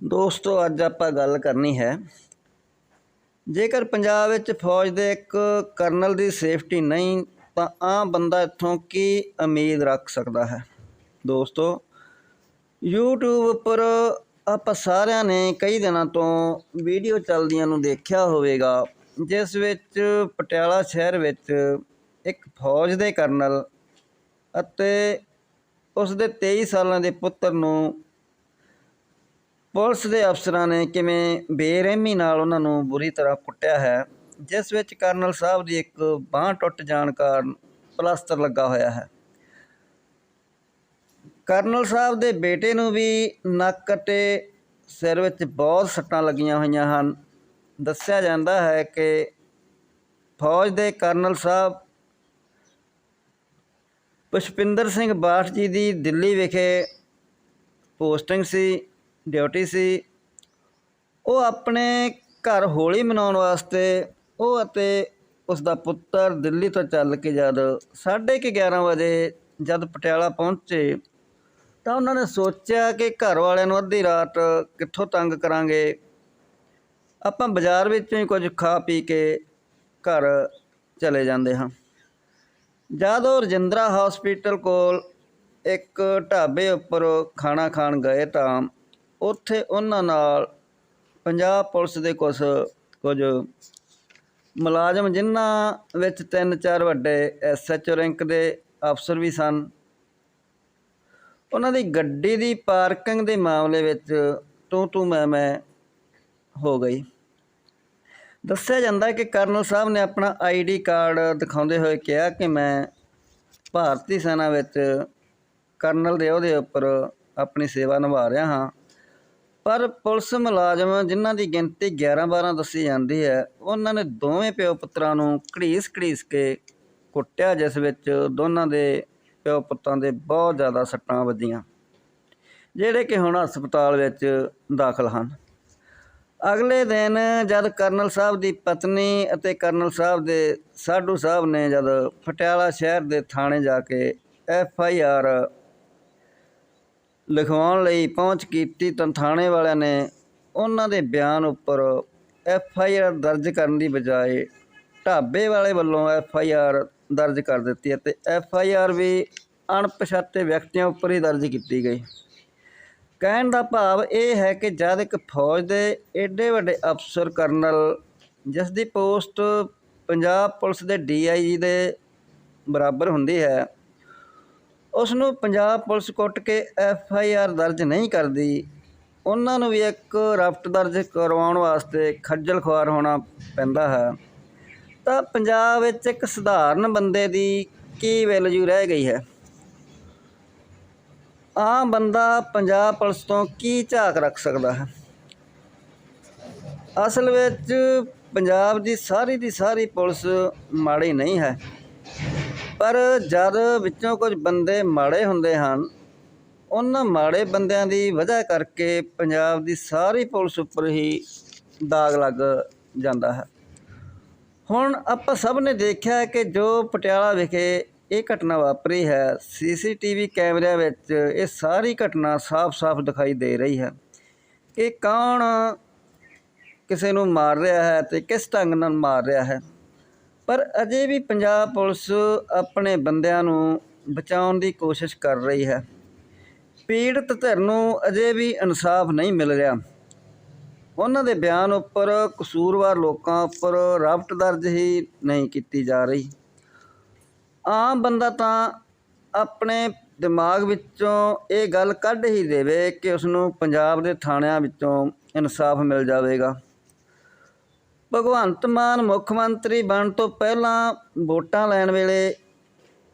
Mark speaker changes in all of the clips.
Speaker 1: ਦੋਸਤੋ, ਅੱਜ ਆਪਾਂ ਗੱਲ ਕਰਨੀ ਹੈ, ਜੇਕਰ ਪੰਜਾਬ ਵਿੱਚ ਫੌਜ ਦੇ ਇੱਕ ਕਰਨਲ ਦੀ ਸੇਫਟੀ ਨਹੀਂ, ਤਾਂ ਆਮ ਬੰਦਾ ਇੱਥੋਂ ਕੀ ਉਮੀਦ ਰੱਖ ਸਕਦਾ ਹੈ? ਦੋਸਤੋ, YouTube ਉੱਪਰ ਆਪਾਂ ਸਾਰਿਆਂ ਨੇ ਕਈ ਦਿਨਾਂ ਤੋਂ ਵੀਡੀਓ ਚੱਲਦੀਆਂ ਨੂੰ ਦੇਖਿਆ ਹੋਵੇਗਾ, ਜਿਸ ਵਿੱਚ ਪਟਿਆਲਾ ਸ਼ਹਿਰ ਵਿੱਚ ਇੱਕ ਫੌਜ ਦੇ ਕਰਨਲ ਅਤੇ ਉਸ ਦੇ 23 ਸਾਲਾਂ ਦੇ ਪੁੱਤਰ ਨੂੰ ਪੁਲਿਸ ਦੇ ਅਫਸਰਾਂ ਨੇ ਕਿਵੇਂ ਬੇਰਹਿਮੀ ਨਾਲ ਉਹਨਾਂ ਨੂੰ ਬੁਰੀ ਤਰ੍ਹਾਂ ਕੁੱਟਿਆ ਹੈ, ਜਿਸ ਵਿੱਚ ਕਰਨਲ ਸਾਹਿਬ ਦੀ ਇੱਕ ਬਾਂਹ ਟੁੱਟ ਜਾਣ ਕਾਰਨ ਪਲਾਸਟਰ ਲੱਗਾ ਹੋਇਆ ਹੈ। ਕਰਨਲ ਸਾਹਿਬ ਦੇ ਬੇਟੇ ਨੂੰ ਵੀ ਨੱਕ ਅਤੇ ਸਿਰ ਵਿੱਚ ਬਹੁਤ ਸੱਟਾਂ ਲੱਗੀਆਂ ਹੋਈਆਂ ਹਨ। ਦੱਸਿਆ ਜਾਂਦਾ ਹੈ ਕਿ ਫੌਜ ਦੇ ਕਰਨਲ ਸਾਹਿਬ ਪੁਸ਼ਪਿੰਦਰ ਸਿੰਘ ਬਾਠ ਜੀ ਦੀ ਦਿੱਲੀ ਵਿਖੇ ਪੋਸਟਿੰਗ ਸੀ। ਡਿਊਟੀ ਸੀ। ਉਹ ਆਪਣੇ ਘਰ ਹੋਲੀ ਮਨਾਉਣ ਵਾਸਤੇ ਉਹ ਅਤੇ ਉਸ ਦਾ ਪੁੱਤਰ ਦਿੱਲੀ ਤੋਂ ਚੱਲ ਕੇ ਜਦ 11:30 ਵਜੇ ਜਦ ਪਟਿਆਲਾ ਪਹੁੰਚੇ ਤਾਂ ਉਹਨਾਂ ਨੇ ਸੋਚਿਆ ਕਿ ਘਰ ਵਾਲਿਆਂ ਨੂੰ ਅੱਧੀ ਰਾਤ ਕਿੱਥੋਂ ਤੰਗ ਕਰਾਂਗੇ। ਆਪਾਂ ਬਾਜ਼ਾਰ ਵਿੱਚੋਂ ਹੀ ਕੁਝ ਖਾ ਪੀ ਕੇ ਘਰ ਚਲੇ ਜਾਂਦੇ ਹਾਂ। ਜਦ ਉਹ ਰਜਿੰਦਰਾ ਹਸਪੀਟਲ ਕੋਲ ਇੱਕ ਢਾਬੇ ਉੱਪਰ ਖਾਣਾ ਖਾਣ ਗਏ ਤਾਂ ਉੱਥੇ ਉਹਨਾਂ ਨਾਲ ਪੰਜਾਬ ਪੁਲਿਸ ਦੇ ਕੁਝ ਕੁਝ ਮੁਲਾਜ਼ਮ ਜਿਨ੍ਹਾਂ ਵਿੱਚ ਤਿੰਨ ਚਾਰ ਵੱਡੇ ਐਸਐਚਓ ਰੈਂਕ ਦੇ ਅਫਸਰ ਵੀ ਸਨ। ਉਹਨਾਂ ਦੀ ਗੱਡੀ ਦੀ ਪਾਰਕਿੰਗ ਦੇ ਮਾਮਲੇ ਵਿੱਚ ਤੂੰ ਤੂੰ ਮੈਂ ਮੈਂ ਹੋ ਗਈ। ਦੱਸਿਆ ਜਾਂਦਾ ਕਿ ਕਰਨਲ ਸਾਹਿਬ ਨੇ ਆਪਣਾ ਆਈਡੀ ਕਾਰਡ ਦਿਖਾਉਂਦੇ ਹੋਏ ਕਿਹਾ ਕਿ ਮੈਂ ਭਾਰਤੀ ਸੈਨਾ ਵਿੱਚ ਕਰਨਲ ਦੇ ਉਹਦੇ ਉੱਪਰ ਆਪਣੀ ਸੇਵਾ ਨਿਭਾ ਰਿਹਾ ਹਾਂ। ਪਰ ਪੁਲਿਸ ਮੁਲਾਜ਼ਮ ਜਿਨ੍ਹਾਂ ਦੀ ਗਿਣਤੀ 11-12 ਦੱਸੀ ਜਾਂਦੀ ਹੈ, ਉਹਨਾਂ ਨੇ ਦੋਵੇਂ ਪਿਓ ਪੁੱਤਰਾਂ ਨੂੰ ਘੜੀਸ ਘੜੀਸ ਕੇ ਕੁੱਟਿਆ, ਜਿਸ ਵਿੱਚ ਦੋਨਾਂ ਦੇ ਪਿਓ ਪੁੱਤਾਂ ਦੇ ਬਹੁਤ ਜ਼ਿਆਦਾ ਸੱਟਾਂ ਵੱਜੀਆਂ, ਜਿਹੜੇ ਕਿ ਹੁਣ ਹਸਪਤਾਲ ਵਿੱਚ ਦਾਖਲ ਹਨ। ਅਗਲੇ ਦਿਨ ਜਦ ਕਰਨਲ ਸਾਹਿਬ ਦੀ ਪਤਨੀ ਅਤੇ ਕਰਨਲ ਸਾਹਿਬ ਦੇ ਸਾਧੂ ਸਾਹਿਬ ਨੇ ਜਦ ਪਟਿਆਲਾ ਸ਼ਹਿਰ ਦੇ ਥਾਣੇ ਜਾ ਕੇ ਐਫ ਆਈ ਆਰ ਲਿਖਵਾਉਣ ਲਈ ਪਹੁੰਚ ਕੀਤੀ ਤਾਂ ਥਾਣੇ ਵਾਲਿਆਂ ਨੇ ਉਹਨਾਂ ਦੇ ਬਿਆਨ ਉੱਪਰ ਐਫ ਆਈ ਆਰ ਦਰਜ ਕਰਨ ਦੀ ਬਜਾਏ ਢਾਬੇ ਵਾਲੇ ਵੱਲੋਂ ਐਫ ਆਈ ਆਰ ਦਰਜ ਕਰ ਦਿੱਤੀ ਅਤੇ ਐਫ ਆਈ ਆਰ ਵੀ ਅਣਪਛਾਤੇ ਵਿਅਕਤੀਆਂ ਉੱਪਰ ਹੀ ਦਰਜ ਕੀਤੀ ਗਈ। ਕਹਿਣ ਦਾ ਭਾਵ ਇਹ ਹੈ ਕਿ ਜਦ ਇੱਕ ਫੌਜ ਦੇ ਐਡੇ ਵੱਡੇ ਅਫਸਰ ਕਰਨਲ ਜਿਸ ਦੀ ਪੋਸਟ ਪੰਜਾਬ ਪੁਲਿਸ ਦੇ ਡੀਆਈਜੀ ਦੇ ਬਰਾਬਰ ਹੁੰਦੀ ਹੈ ਉਸ ਨੂੰ ਪੰਜਾਬ ਪੁਲਿਸ ਕੁੱਟ ਕੇ ਐਫ ਆਈ ਆਰ ਦਰਜ ਨਹੀਂ ਕਰਦੀ। ਉਹਨਾਂ ਨੂੰ ਵੀ ਇੱਕ ਰਫਟ ਦਰਜ ਕਰਵਾਉਣ ਵਾਸਤੇ ਖੱਜਲ ਖੁਆਰ ਹੋਣਾ ਪੈਂਦਾ ਹੈ। ਤਾਂ ਪੰਜਾਬ ਵਿੱਚ ਇੱਕ ਸਧਾਰਨ ਬੰਦੇ ਦੀ ਕੀ ਵੈਲਿਊ ਰਹਿ ਗਈ ਹੈ? ਆਮ ਬੰਦਾ ਪੰਜਾਬ ਪੁਲਿਸ ਤੋਂ ਕੀ ਝਾਕ ਰੱਖ ਸਕਦਾ ਹੈ? ਅਸਲ ਵਿੱਚ ਪੰਜਾਬ ਦੀ ਸਾਰੀ ਦੀ ਸਾਰੀ ਪੁਲਿਸ ਮਾੜੀ ਨਹੀਂ ਹੈ। ਪਰ ਜਦ ਵਿੱਚੋਂ ਕੁਝ ਬੰਦੇ ਮਾੜੇ ਹੁੰਦੇ ਹਨ, ਉਹਨਾਂ ਮਾੜੇ ਬੰਦਿਆਂ ਦੀ ਵਜ੍ਹਾ ਕਰਕੇ ਪੰਜਾਬ ਦੀ ਸਾਰੀ ਪੁਲਿਸ ਉੱਪਰ ਹੀ ਦਾਗ ਲੱਗ ਜਾਂਦਾ ਹੈ। ਹੁਣ ਆਪਾਂ ਸਭ ਨੇ ਦੇਖਿਆ ਕਿ ਜੋ ਪਟਿਆਲਾ ਵਿਖੇ ਇਹ ਘਟਨਾ ਵਾਪਰੀ ਹੈ, ਸੀਸੀਟੀਵੀ ਕੈਮਰਿਆਂ ਵਿੱਚ ਇਹ ਸਾਰੀ ਘਟਨਾ ਸਾਫ਼-ਸਾਫ਼ ਦਿਖਾਈ ਦੇ ਰਹੀ ਹੈ ਕਿ ਕੌਣ ਕਿਸੇ ਨੂੰ ਮਾਰ ਰਿਹਾ ਹੈ ਤੇ ਕਿਸ ਢੰਗ ਨਾਲ ਮਾਰ ਰਿਹਾ ਹੈ। ਪਰ ਅਜੇ ਵੀ ਪੰਜਾਬ ਪੁਲਿਸ ਆਪਣੇ ਬੰਦਿਆਂ ਨੂੰ ਬਚਾਉਣ ਦੀ ਕੋਸ਼ਿਸ਼ ਕਰ ਰਹੀ ਹੈ। ਪੀੜਤ ਧਿਰ ਨੂੰ ਅਜੇ ਵੀ ਇਨਸਾਫ ਨਹੀਂ ਮਿਲ ਰਿਹਾ। ਉਹਨਾਂ ਦੇ ਬਿਆਨ ਉੱਪਰ ਕਸੂਰਵਾਰ ਲੋਕਾਂ ਉੱਪਰ ਰਾਬਟ ਦਰਜ ਹੀ ਨਹੀਂ ਕੀਤੀ ਜਾ ਰਹੀ। ਆਮ ਬੰਦਾ ਤਾਂ ਆਪਣੇ ਦਿਮਾਗ ਵਿੱਚੋਂ ਇਹ ਗੱਲ ਕੱਢ ਹੀ ਦੇਵੇ ਕਿ ਉਸ ਨੂੰ ਪੰਜਾਬ ਦੇ ਥਾਣਿਆਂ ਵਿੱਚੋਂ ਇਨਸਾਫ ਮਿਲ ਜਾਵੇਗਾ। ਭਗਵੰਤ ਮਾਨ ਮੁੱਖ ਮੰਤਰੀ ਬਣ ਤੋਂ ਪਹਿਲਾਂ ਵੋਟਾਂ ਲੈਣ ਵੇਲੇ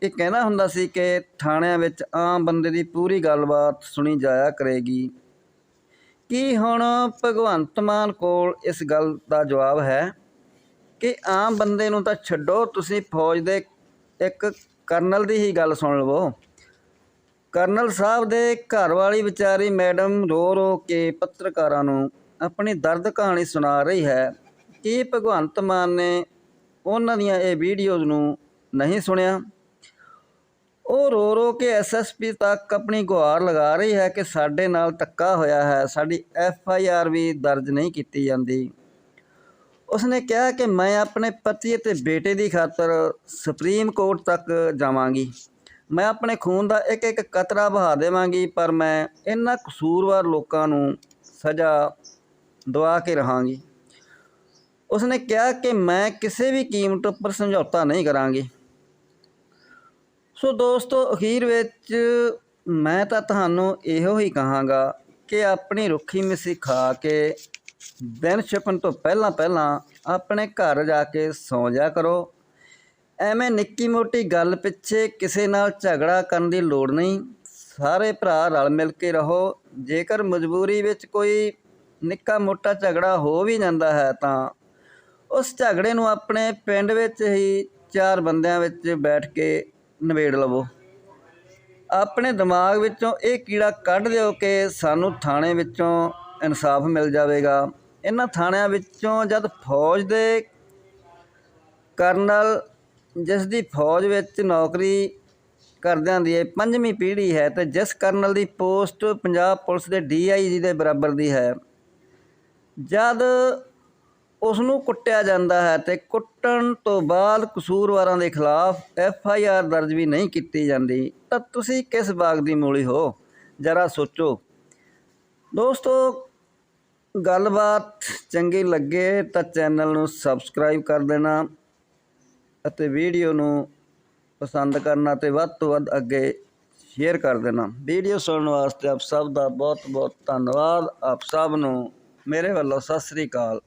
Speaker 1: ਇਹ ਕਹਿੰਦਾ ਹੁੰਦਾ ਸੀ ਕਿ ਥਾਣਿਆਂ ਵਿੱਚ ਆਮ ਬੰਦੇ ਦੀ ਪੂਰੀ ਗੱਲਬਾਤ ਸੁਣੀ ਜਾਇਆ ਕਰੇਗੀ। ਕੀ ਹੁਣ ਭਗਵੰਤ ਮਾਨ ਕੋਲ ਇਸ ਗੱਲ ਦਾ ਜਵਾਬ ਹੈ ਕਿ ਆਮ ਬੰਦੇ ਨੂੰ ਤਾਂ ਛੱਡੋ, ਤੁਸੀਂ ਫੌਜ ਦੇ ਇੱਕ ਕਰਨਲ ਦੀ ਹੀ ਗੱਲ ਸੁਣ ਲਵੋ। ਕਰਨਲ ਸਾਹਿਬ ਦੇ ਘਰ ਵਾਲੀ ਵਿਚਾਰੀ ਮੈਡਮ ਰੋ ਰੋ ਕੇ ਪੱਤਰਕਾਰਾਂ ਨੂੰ ਆਪਣੀ ਦਰਦ ਕਹਾਣੀ ਸੁਣਾ ਰਹੀ ਹੈ। ਕੀ ਭਗਵੰਤ ਮਾਨ ਨੇ ਉਹਨਾਂ ਦੀਆਂ ਇਹ ਵੀਡੀਓਜ਼ ਨੂੰ ਨਹੀਂ ਸੁਣਿਆ? ਉਹ ਰੋ ਰੋ ਕੇ ਐਸਐਸਪੀ ਤੱਕ ਆਪਣੀ ਗੁਹਾਰ ਲਗਾ ਰਹੀ ਹੈ ਕਿ ਸਾਡੇ ਨਾਲ ਧੱਕਾ ਹੋਇਆ ਹੈ। ਸਾਡੀ ਐਫ ਆਈ ਆਰ ਵੀ ਦਰਜ ਨਹੀਂ ਕੀਤੀ ਜਾਂਦੀ। ਉਸਨੇ ਕਿਹਾ ਕਿ ਮੈਂ ਆਪਣੇ ਪਤੀ ਅਤੇ ਬੇਟੇ ਦੀ ਖਾਤਰ ਸੁਪਰੀਮ ਕੋਰਟ ਤੱਕ ਜਾਵਾਂਗੀ। ਮੈਂ ਆਪਣੇ ਖੂਨ ਦਾ ਇੱਕ ਇੱਕ ਕਤਰਾ ਬਹਾ ਦੇਵਾਂਗੀ, ਪਰ ਮੈਂ ਇਹਨਾਂ ਕਸੂਰਵਾਰ ਲੋਕਾਂ ਨੂੰ ਸਜ਼ਾ ਦਵਾ ਕੇ ਰਹਾਂਗੀ। ਉਸਨੇ ਕਿਹਾ ਕਿ ਮੈਂ ਕਿਸੇ ਵੀ ਕੀਮਤ ਉੱਪਰ ਸਮਝੌਤਾ ਨਹੀਂ ਕਰਾਂਗੀ। ਸੋ ਦੋਸਤੋ, ਅਖੀਰ ਵਿੱਚ ਮੈਂ ਤਾਂ ਤੁਹਾਨੂੰ ਇਹੋ ਹੀ ਕਹਾਂਗਾ ਕਿ ਆਪਣੀ ਰੁੱਖੀ ਮਿੱਸੀ ਖਾ ਕੇ ਦਿਨ ਛਿਪਣ ਤੋਂ ਪਹਿਲਾਂ ਪਹਿਲਾਂ ਆਪਣੇ ਘਰ ਜਾ ਕੇ ਸੌਂ ਜਾ ਕਰੋ। ਐਵੇਂ ਨਿੱਕੀ ਮੋਟੀ ਗੱਲ ਪਿੱਛੇ ਕਿਸੇ ਨਾਲ ਝਗੜਾ ਕਰਨ ਦੀ ਲੋੜ ਨਹੀਂ। ਸਾਰੇ ਭਰਾ ਰਲ ਮਿਲ ਕੇ ਰਹੋ। ਜੇਕਰ ਮਜਬੂਰੀ ਵਿੱਚ ਕੋਈ ਨਿੱਕਾ ਮੋਟਾ ਝਗੜਾ ਹੋ ਵੀ ਜਾਂਦਾ ਹੈ ਤਾਂ ਉਸ ਝਗੜੇ ਨੂੰ ਆਪਣੇ ਪਿੰਡ ਵਿੱਚ ਹੀ ਚਾਰ ਬੰਦਿਆਂ ਵਿੱਚ ਬੈਠ ਕੇ ਨਿਬੇੜ ਲਵੋ। ਆਪਣੇ ਦਿਮਾਗ ਵਿੱਚੋਂ ਇਹ ਕੀੜਾ ਕੱਢ ਦਿਓ ਕਿ ਸਾਨੂੰ ਥਾਣੇ ਵਿੱਚੋਂ ਇਨਸਾਫ ਮਿਲ ਜਾਵੇਗਾ। ਇਹਨਾਂ ਥਾਣਿਆਂ ਵਿੱਚੋਂ ਜਦ ਫੌਜ ਦੇ ਕਰਨਲ, ਜਿਸ ਦੀ ਫੌਜ ਵਿੱਚ ਨੌਕਰੀ ਕਰਦਿਆਂ ਦੀ ਇਹ ਪੰਜਵੀਂ ਪੀੜ੍ਹੀ ਹੈ ਤੇ ਜਿਸ ਕਰਨਲ ਦੀ ਪੋਸਟ ਪੰਜਾਬ ਪੁਲਿਸ ਦੇ ਡੀਆਈਜੀ ਦੇ ਬਰਾਬਰ ਦੀ ਹੈ, ਜਦ ਉਸ ਨੂੰ ਕੁੱਟਿਆ ਜਾਂਦਾ ਹੈ ਤੇ ਕੁੱਟਣ ਤੋਂ ਬਾਅਦ ਕਸੂਰਵਾਰਾਂ ਦੇ ਖਿਲਾਫ ਐਫ ਆਈ ਆਰ ਦਰਜ ਵੀ ਨਹੀਂ ਕੀਤੀ ਜਾਂਦੀ। ਤਾਂ ਤੁਸੀਂ ਕਿਸ ਬਾਗ ਦੀ ਮੂਲੀ ਹੋ? ਜਰਾ ਸੋਚੋ। ਦੋਸਤੋ, ਗੱਲਬਾਤ ਚੰਗੀ ਲੱਗੇ ਤਾਂ ਚੈਨਲ ਨੂੰ ਸਬਸਕ੍ਰਾਈਬ ਕਰ ਦੇਣਾ ਅਤੇ ਵੀਡੀਓ ਨੂੰ ਪਸੰਦ ਕਰਨਾ ਤੇ ਵੱਧ ਤੋਂ ਵੱਧ ਅੱਗੇ ਸ਼ੇਅਰ ਕਰ ਦੇਣਾ। ਵੀਡੀਓ ਸੁਣਨ ਵਾਸਤੇ ਆਪ ਸਭ ਦਾ ਬਹੁਤ ਬਹੁਤ ਧੰਨਵਾਦ। ਆਪ ਸਭ ਨੂੰ ਮੇਰੇ ਵੱਲੋਂ ਸਤਿ ਸ੍ਰੀ ਅਕਾਲ।